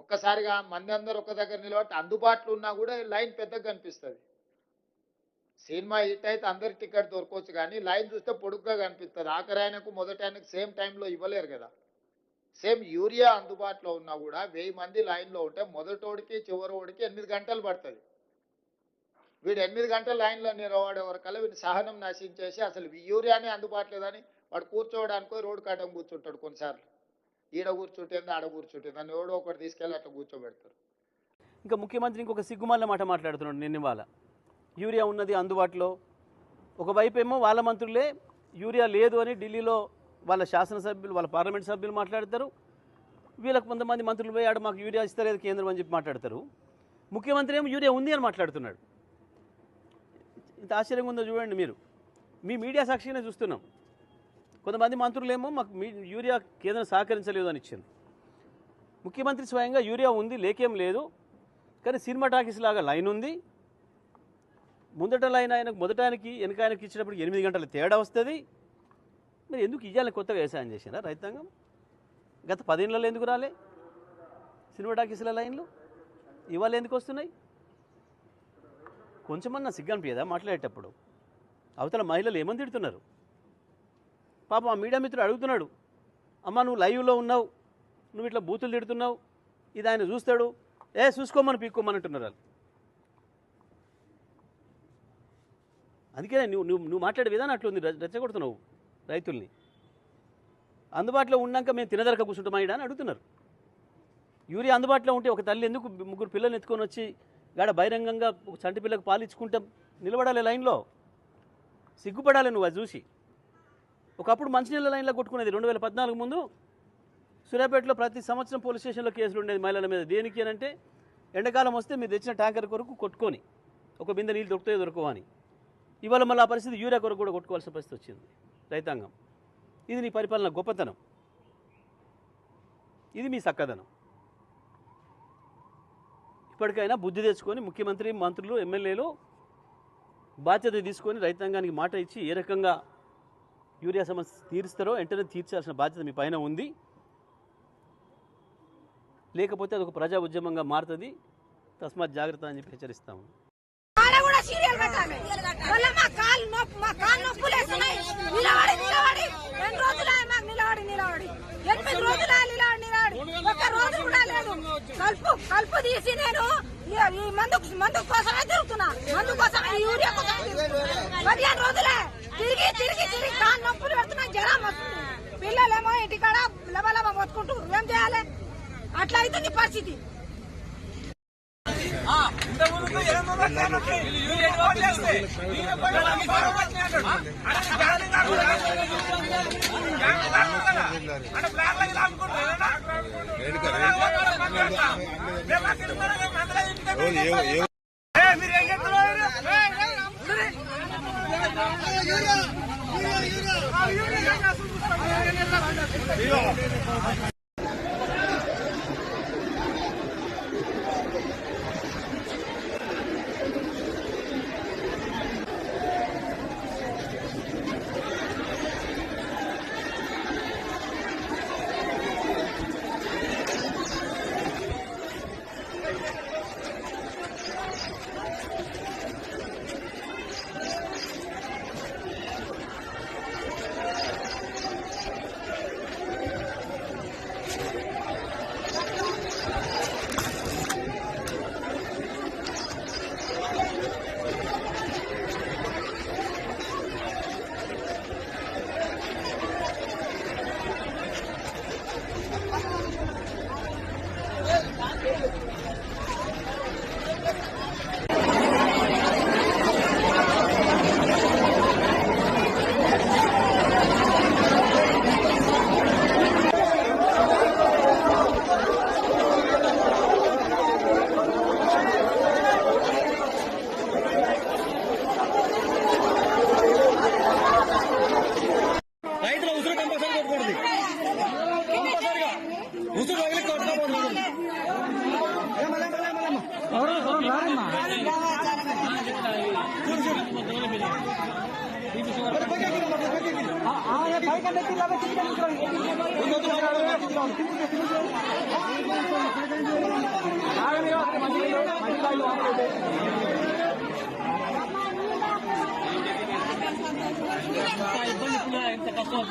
ఒక్కసారిగా మంది అందరు ఒక దగ్గర నిలబట్టి అందుబాటులో ఉన్నా కూడా లైన్ పెద్దగా కనిపిస్తుంది. సినిమా హిట్ అయితే అందరి టికెట్ దొరకవచ్చు కానీ లైన్ చూస్తే పొడుగ్గా కనిపిస్తుంది. ఆఖరి ఆయనకు మొదటి ఆయనకు సేమ్ టైంలో ఇవ్వలేరు కదా. సేమ్ యూరియా అందుబాటులో ఉన్నా కూడా వెయ్యి మంది లైన్లో ఉంటే మొదటోడికి చివరోడికి ఎనిమిది గంటలు పడుతుంది. వీడు ఎనిమిది గంటల లైన్లో నిలబడే వరకల్లా వీడు సహనం నశించేసి అసలు యూరియానే అందుబాటులేదని వాడు కూర్చోవడానికి రోడ్డు కాటం కూర్చుంటాడు కొన్నిసార్లు. ఈడ కూర్చుంటుంది ఆడ కూర్చుంటుంది అని ఎవడో ఒకటి తీసుకెళ్ళి అట్లా కూర్చోబెడతారు. ఇంకా ముఖ్యమంత్రి ఇంకొక సిగ్గుమాల మాట మాట్లాడుతున్నాడు నిన్న ఇవాళ. యూరియా ఉన్నది అందుబాటులో. ఒకవైపు ఏమో వాళ్ళ మంత్రులే యూరియా లేదు అని ఢిల్లీలో వాళ్ళ శాసనసభ్యులు వాళ్ళ పార్లమెంట్ సభ్యులు మాట్లాడతారు. వీళ్ళకి కొంతమంది మంత్రులు పోయి ఆడ మాకు యూరియా ఇస్తలేదు కేంద్రం అని చెప్పి మాట్లాడతారు. ముఖ్యమంత్రి ఏమో యూరియా ఉంది అని మాట్లాడుతున్నాడు. ఇంత ఆశ్చర్యంగా ఉందో చూడండి మీరు. మీ మీడియా సాక్షిగానే చూస్తున్నాం. కొంతమంది మంత్రులేమో మాకు మీ యూరియా కేంద్రం సహకరించలేదు అని ఇచ్చింది. ముఖ్యమంత్రి స్వయంగా యూరియా ఉంది లేకేం లేదు. కానీ సినిమా టాకీస్ లాగా లైన్ ఉంది. ముందట లైన్ ఆయనకు మొదట ఆయనకి వెనక ఆయనకి ఇచ్చినప్పుడు ఎనిమిది గంటల తేడా వస్తుంది. మరి ఎందుకు ఇవ్వాలని కొత్తగా వ్యవసాయం చేసినా రైతాంగం? గత పదేళ్ళలో ఎందుకు రాలే? సినిమా టాకీస్ల లైన్లు ఇవాళ ఎందుకు వస్తున్నాయి? కొంచెమన్నా సిగ్గనిపించదా మాట్లాడేటప్పుడు? అవతల మహిళలు ఏమని తిడుతున్నారు? పాపం ఆ మీడియా మిత్రుడు అడుగుతున్నాడు అమ్మ నువ్వు లైవ్లో ఉన్నావు నువ్వు ఇట్లా బూతులు తిడుతున్నావు ఇది ఆయన చూస్తాడు ఏ చూసుకోమని పీక్కోమని అంటున్నారు వాళ్ళు. అందుకే నువ్వు నువ్వు నువ్వు మాట్లాడే విధానం అట్లుంది రెచ్చగొడుతున్నావు రైతుల్ని. అందుబాటులో ఉన్నాక మేము తినదరక కూర్చుంటామా ఈడ అని అడుగుతున్నారు. యూరియా అందుబాటులో ఉంటే ఒక తల్లి ఎందుకు ముగ్గురు పిల్లల్ని ఎత్తుకొని వచ్చి గాడ బహిరంగంగా ఒక చంటి పిల్లకు పాలు ఇచ్చుకుంటాం నిలబడాలి లైన్లో. సిగ్గుపడాలి నువ్వు అది చూసి. ఒకప్పుడు మంచినీళ్ళ లైన్లో కొట్టుకునేది. రెండు వేల పద్నాలుగు ముందు సూర్యాపేటలో ప్రతి సంవత్సరం పోలీస్ స్టేషన్లో కేసులు ఉండేది మహిళల మీద. దేనికి అని అంటే ఎండాకాలం వస్తే మీరు తెచ్చిన ట్యాంకర్ కొరకు కొట్టుకొని ఒక బిందె నీళ్ళు దొరుకుతాయో దొరకవు అని. ఇవాళ మళ్ళీ ఆ పరిస్థితి యూరియా కొరకు కూడా కొట్టుకోవాల్సిన పరిస్థితి వచ్చింది రైతాంగం. ఇది నీ పరిపాలన గొప్పతనం. ఇది మీ చక్కదనం ఇప్పటికైనా బుద్ధి తెచ్చుకొని ముఖ్యమంత్రి మంత్రులు ఎమ్మెల్యేలు బాధ్యత తీసుకొని రైతాంగానికి మాట ఇచ్చి ఏ రకంగా యూరియా సమస్య తీరుస్తారో వెంటనే తీర్చాల్సిన బాధ్యత మీ పైన ఉంది. లేకపోతే అది ఒక ప్రజా ఉద్యమంగా మారుతుంది. తస్మాత్ జాగ్రత్త అని చెప్పి హెచ్చరిస్తాము. ఆడ కూడా కలుపు కలుపు తీసి నేను ఈ- మందు మందు కోసమే తిరుగుతున్నా. మందు కోసమే యూరియా కోసమే తిరుగుతున్నా. పదిహేను రోజులే. తిరిగి తిరిగి తిరిగి కాలు నొప్పులు పెడుతున్నా జ్వరం వస్తుంది పిల్లలేమో ఇంటికాడ లబలబ మొత్తుకుంటారు ఏం చేయాలి అట్లా అవుతుంది పరిస్థితి ayuda, ayuda, ayuda. ఉసురు తగిలి కొట్టకూడదు ఎంత కష్టం